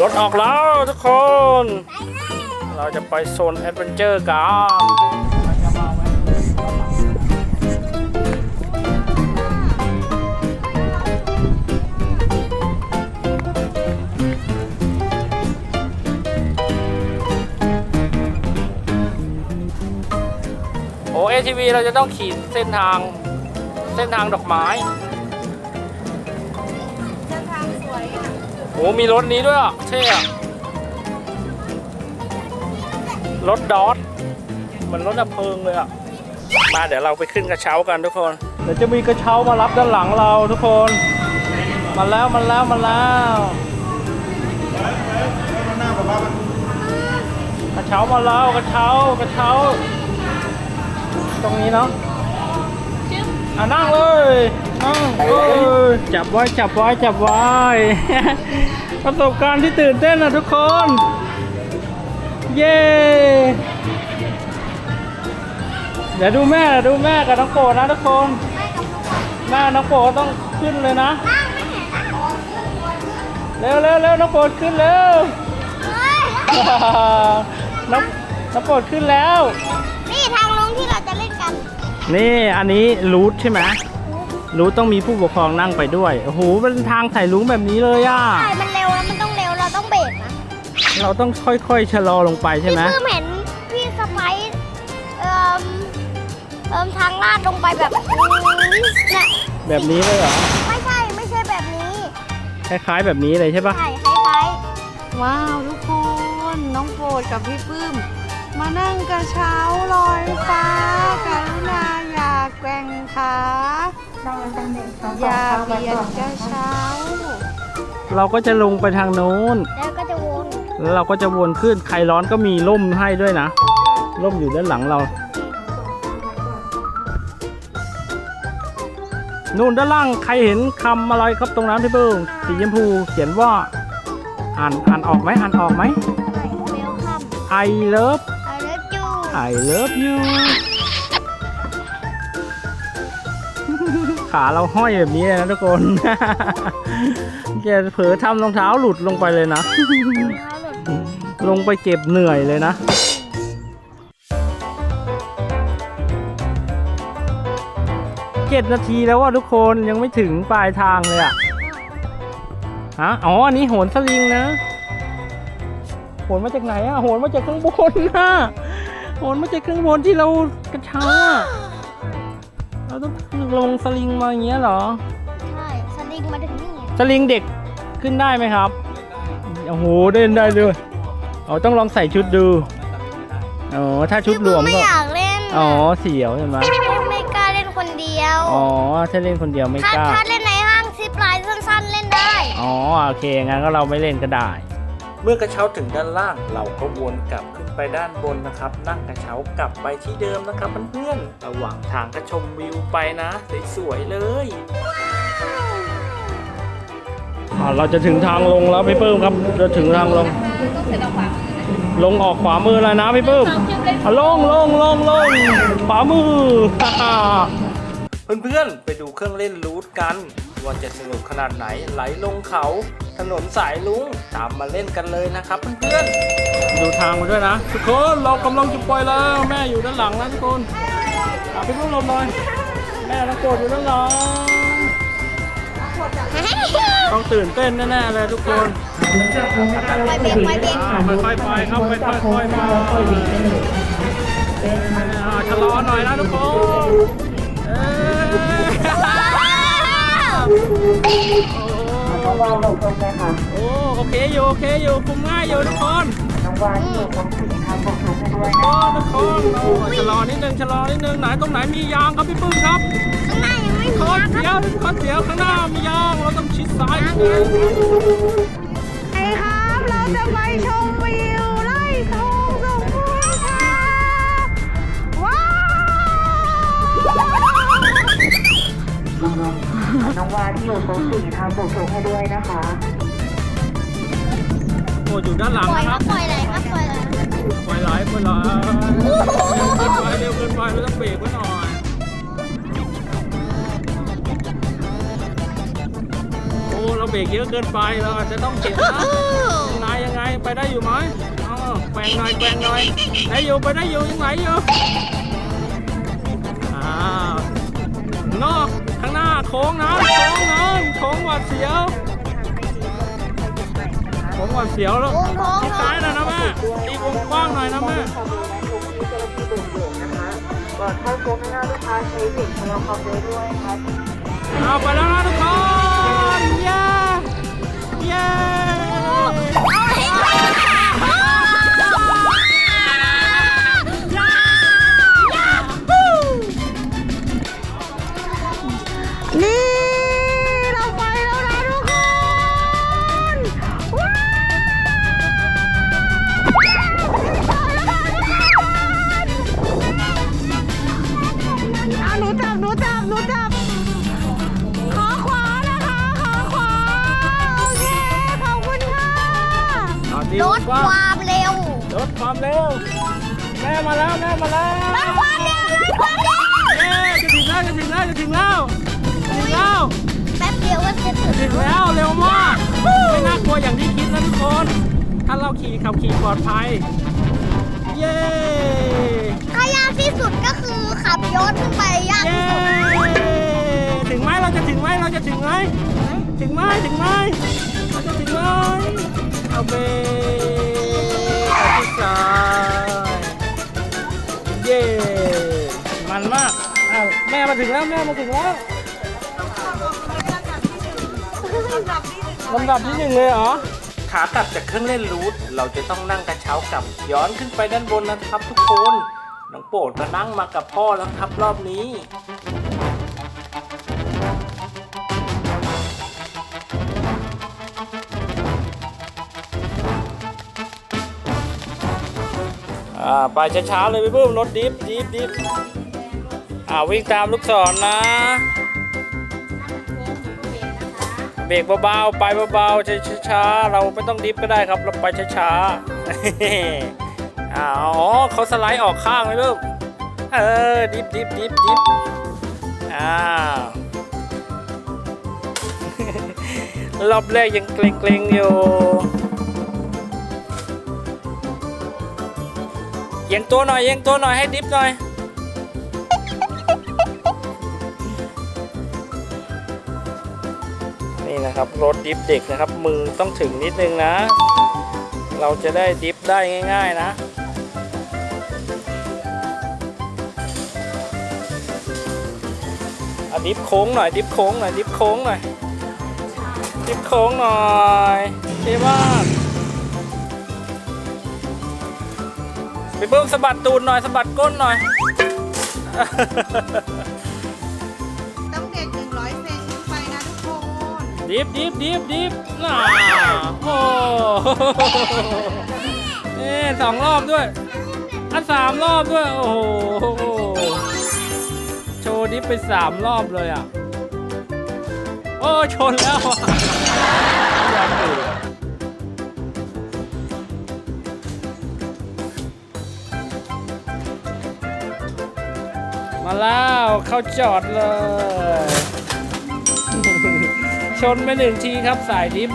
รถออกแล้วทุกคน เราจะไปโซนแอดเวนเจอร์กันโอ้เอทีวีเราจะต้องขีดเส้นทางเส้นทางดอกไม้เส้นทางสวยอะ โอ้มีรถนี้ด้วยอะเท่อะรถดอทเหมือนรถดับเพลิงเลยอะ มาเดี๋ยวเราไปขึ้นกระเช้ากันทุกคน เดี๋ยวจะมีกระเช้ามารับด้านหลังเราทุกคน มาแล้วมาแล้วมาแล้วกระเช้ามาแล้วกระเช้ากระเช้า ตรงนี้เนาะอะนั่งเลย นั่งเอ้ยจับไว้จับไว้จับไว้ ประสบการณ์ที่ตื่นเต้นนะทุกคน เย้เดี๋ยวดูแม่ดูแม่กับน้องโปรดนะทุกคนแม่น้องโปรดต้องขึ้นเลยนะเร็วเร็วเร็วน้องโปรดขึ้นเร็วน้องน้องโปรดขึ้นแล้ว นี่ทางลงที่เราจะเล่นกัน นี่อันนี้รูทใช่ไหม รูทต้องมีผู้ปกครองนั่งไปด้วยโอ้โหเป็นทางใส่ลุงแบบนี้เลยอะ ใช่มันเร็วแล้วมันต้องเร็วเราต้องเบรกนะเราต้องค่อยๆชะลอลงไปใช่พี่ไหมปื้มเห็นพี่สไปซ์เอ่มเอ่มทางลาดลงไปแบบเนี่ยแบบนี้เลยเหรอ ไม่ใช่ไม่ใช่แบบนี้คล้ายๆแบบนี้เลยใช่ปะใช่คล้ายว้าวทุกคน น้องโปรดกับพี่ปื้ม มานั่งกระเช้าลอยฟ้า อย่าเบียดกระเช้า เราก็จะลงไปทางโน้นๆแล้วก็จะวนแล้วเราก็จะวนขึ้น ใครร้อนก็มีร่มให้ด้วยนะ ร่มอยู่ด้านหลังเรา นู่นด้านล่างใครเห็นคำอะไรครับตรงนั้นพี่เบิ้งสีชมพูเขียนว่า อ่านอ่านออกไหมอ่านออกไหม เวลคัม I love ไอเลิฟจู I love you ขาเราห้อยแบบนี้เลยนะทุกคนแกเผลอทำรองเท้าหลุดลงไปเลยนะ ลงไปเก็บเหนื่อยเลยนะเจ็ดนาทีแล้วว่าทุกคนยังไม่ถึงปลายทางเลยอะฮะอ๋ออันนี้โหนสลิงนะโหนมาจากไหนอะโหนมาจากข้างบนนะโหนมาจากข้างบนที่เรากระเช้าอะเราต้อง ลงสลิงมาอย่างเงี้ยเหรอ ใช่สลิงมาถึงนี่สลิงเด็กขึ้นได้ไหมครับ โอ้โหเดินได้ด้วยอ๋อต้องลองใส่ชุดดูอ๋อถ้าชุดรวมไม่ก็อยากเล่นอ๋อเสียวใช่ไหมไม่ไม่กล้าเล่นคนเดียวอ๋อถ้าเล่นคนเดียวไม่ถ้ากล้า ถ้าเล่นในห้างซิปไลน์สั้นๆเล่นได้ อ๋อโอเคงั้นก็เราไม่เล่นก็ได้ เมื่อกระเช้าถึงด้านล่าง เราก็วนกลับขึ้นไปด้านบนนะครับ นั่งกระเช้ากลับไปที่เดิมนะครับเพื่อนๆระหว่างทางก็ชมวิวไปนะสวยๆเลยอ่าเราจะถึงทางลงแล้วพี่เปิ้มครับจะถึงทางลง ลงออกขวามือแล้วนะพี่เปิ้มอะลงลงลงลงขวามือเพื่อนๆไปดูเครื่องเล่นรูทกัน ว่าจะสนุกขนาดไหนไหลลงเขา ถนนสายลุงตามมาเล่นกันเลยนะครับเพื่อนๆดูทางมาด้วยนะ ทุกคนเรากำลังจะปล่อยแล้ว แม่อยู่ด้านหลังนะทุกคนอะพี่พุ่งลมหน่อยแม่ต้องโกรธอยู่ด้านหลังต้องตื่นเต้นแน่ๆเลยทุกคนไปเบรกไปเบรกอ่าค่อยๆไปครับค่อยๆไปอ่าชะลอหน่อยนะทุกคนเอ้ย น้องวาวหลบลงเลยค่ะโอ้โอเคอยู่โอเคอยู่คุมง่ายอยู่ทุกคนน้องวาวที่อยู่ตรงสีทางปกคลุมให้ด้วยโอ้นะทุกคนโอ้ชะลอนิดนึงชะลอนิดนึงไหนตรงไหนมียางครับพี่ปึ้มครับข้างหน้ายังไม่มีคอนนะคเสียรัวบคอนเสียวข้างหน้ามียางเราต้องชิดซ้ายนิดนึงไอ้ครับเราจะไปชมวิวไล่ทอง น้องวาวที่อยู่ตรงสีทางปกคลุมให้ด้วยนะคะโอ้อยู่ด้านหลังปล่อยนะคครัรับบปล่อยไหลครับปล่อยไหลปล่อยไหลปล่อยไหลเร็วเกินไปเร็วเกินไปเราต้องเบรกไว้หน่อยโอ้เราเบรกเยอะเกินไปเราอาจจะต้องเก็บนะนายยังไงไปได้อยู่ไหมเอาแกว่งหน่อยแกว่งหน่อยได้อยู่ไปได้อยู่ยังไหวอยู่อ้าวนอกข้างหน้า โค้งนะโค้งนะโค้งหวาดเสียวโค้งหวาดเสียวแล้ววงท้องที่เนาะซ้ายหน่อยนะแม่ตีวงกว้างหน่อยนะแม่ขบวนและทุกที่เจ้าหน้าที่เดินอยู่นะคะก่อนเข้าโค้งหน้าลูกค้าใช้เบรกชะลอความเร็วด้วยครับเอาไปแล้วนะทุกคน ลวดงคกว้างวามเร็ว ลดความเร็ว แม่มาแล้วแม่มาแล้วลดความเร็วลดความเร็วเย้จะถึงแล้วจะถึงแล้วจะถึงแล้วจะถึงแล้วแป๊บเดียวก็จะถึงถึงแล้วเร็วมากไม่น่ากลัวอย่างที่คิดนะทุกคน ถ้าเราขี่ขับขี่ปลอดภัย เย้ ถ้ายากที่สุดก็คือขับย้อนขึ้นไปยากเย้ ที่สุดถึงไหมเราจะถึงไหมเราจะถึงไหมถึงไหมถึงไหมเราจะถึงไหม เอาเบรกเอาที่ซ้ายเย้มันมากอ้าวแม่มาถึงแล้วแม่มาถึงแล้วลำดับที่หนึ่งเลยเหรอ ขากลับจากเครื่องเล่นรูทเราจะต้องนั่งกระเช้ากลับ ย้อนขึ้นไปด้านบนนะครับทุกคน น้องโปรดก็นั่งมากับพ่อแล้วครับรอบนี้ อ่าไปช้าๆเลยพี่เพิ่มรถดิฟดิฟดิฟอ่าวิ่งตามลูกศรนะเบรกเบาๆไปเบาๆช้าๆเราไม่ต้องดิฟก็ได้ครับเราไปช้าๆอ่าอ๋อเขาสไลด์ออกข้างเลยลูกเออดิฟดิฟดิฟดิฟอ่ารอบแรกยังเกรงๆอยู่ เอียงตัวหน่อยเอียงตัวหน่อยให้ดิฟหน่อย นี่นะครับรถดิฟเด็กนะครับ มือต้องถึงนิดนึงนะ เราจะได้ดิฟได้ง่าย ๆนะอดิฟโค้งหน่อยดิฟโค้งหน่อยดิฟโค้งหน่อยดิฟโค้งหน่อยเท่มาก ไปเบิ้มสะบัดตูดหน่อยสะบัดก้นหน่อย ต้องเด็กหนึ่งร้อยเซนขึ้นไปนะทุกคนดิฟดิฟดิฟดิฟน่าโอ้นี่สองรอบด้วย อันสามรอบด้วย โอ้โห โชว์ดิฟไปสามรอบเลยอะ โอ้ชนแล้วอะ มาแล้วเข้าจอดเลย ชนไปหนึ่งทีครับสายดิฟ